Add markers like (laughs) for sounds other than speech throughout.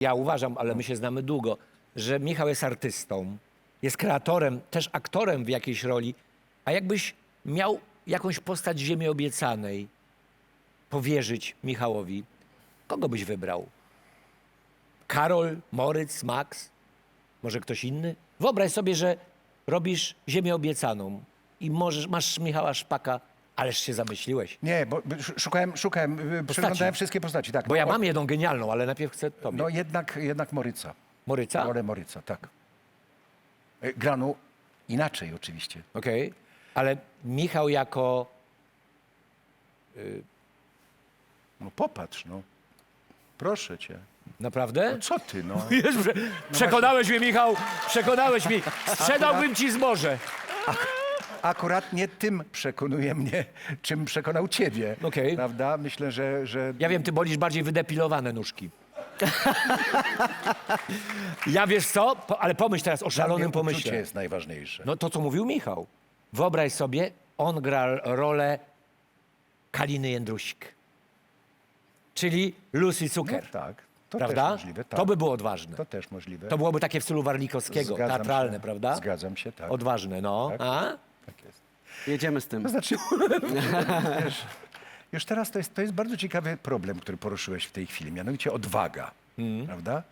ja uważam, ale my się znamy długo, że Michał jest artystą, jest kreatorem, też aktorem w jakiejś roli, a jakbyś miał jakąś postać Ziemi Obiecanej powierzyć Michałowi, kogo byś wybrał? Karol, Moritz, Max? Może ktoś inny? Wyobraź sobie, że robisz Ziemię Obiecaną i możesz, masz Michała Szpaka, ależ się zamyśliłeś. Nie, bo bo sz- szukałem, szukałem, y, przeglądałem wszystkie postaci, tak. Bo ja No, mam jedną genialną, ale najpierw chcę tobie. No jednak, jednak Moryca. Moryca? Rolę Moryca, tak. Y, Granu inaczej oczywiście. Okej. Ale Michał jako... No popatrz, no. Proszę cię. Naprawdę? No co ty, no. (laughs) Jezu, prze- przekonałeś mnie, Michał! Przekonałeś mnie! (laughs) Sprzedałbym ci zboże! Akurat nie tym przekonuje mnie, czym przekonał ciebie. Okej. Prawda? Myślę, że... że... Ja wiem, ty bolisz bardziej wydepilowane nóżki. (laughs) ja wiesz co? Po, ale pomyśl teraz o Dla mnie szalonym uczucie pomyśle. jest najważniejsze. No to, co mówił Michał. Wyobraź sobie, on gra rolę Kaliny Jędrusik. Czyli Lucy Cukier. No, tak. To prawda? też możliwe. Tak. To by było odważne. To też możliwe. To byłoby takie w stylu Warlikowskiego, Zgadzam teatralne, się. prawda? Zgadzam się, tak. Odważne, no. Tak. A? Tak jest. Jedziemy z tym. To znaczy, (laughs) wiesz, już teraz to jest, to jest bardzo ciekawy problem, który poruszyłeś w tej chwili, mianowicie odwaga, prawda?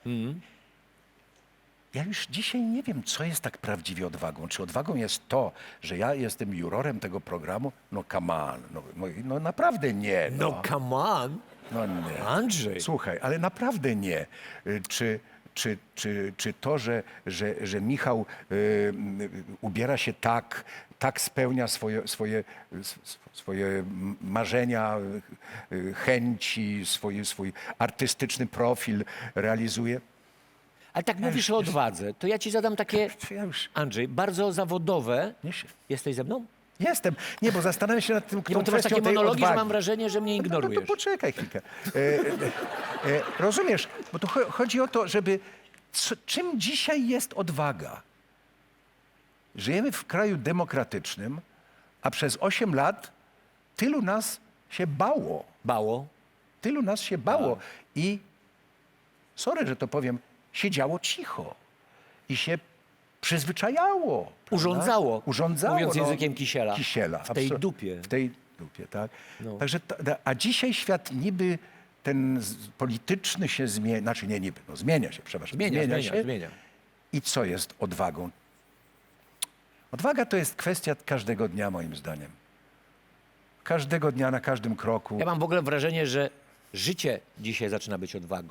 Ja już dzisiaj nie wiem, co jest tak prawdziwie odwagą. Czy odwagą jest to, że ja jestem jurorem tego programu? No come on, no, no, no naprawdę nie. No No, come on, no nie. Andrzej. Słuchaj, ale naprawdę nie. Y, Czy, czy, czy, czy to, że, że, że Michał y, ubiera się tak, tak spełnia swoje, swoje, swoje marzenia, y, chęci, swój, swój artystyczny profil realizuje? Ale tak mówisz o odwadze, to ja ci zadam takie, Ja już Andrzej, bardzo zawodowe. nie się... Jesteś ze mną? Jestem. Nie, bo zastanawiam się nad tym, Nie, tą bo ty masz kwestią takie tej monologi, że odwagi. mam wrażenie, że mnie No, no ignorujesz. to poczekaj chwilkę. E, e, e, rozumiesz, bo tu cho- chodzi o to, żeby... Co, czym dzisiaj jest odwaga? Żyjemy w kraju demokratycznym, a przez 8 lat tylu nas się bało. Bało. Tylu nas się bało. I, sorry, że to powiem, siedziało cicho. I się przyzwyczajało. prawda? Urządzało, Urządzało. mówiąc no. językiem Kisiela. Kisiela. W tej dupie. W tej dupie, tak. No. Także, ta- ta- a dzisiaj świat niby ten polityczny się zmienia, znaczy nie niby, no zmienia się, przepraszam. Zmienia, zmienia, się. zmienia. I co jest odwagą? Odwaga to jest kwestia każdego dnia, moim zdaniem. Każdego dnia, na każdym kroku. Ja mam w ogóle wrażenie, że życie dzisiaj zaczyna być odwagą.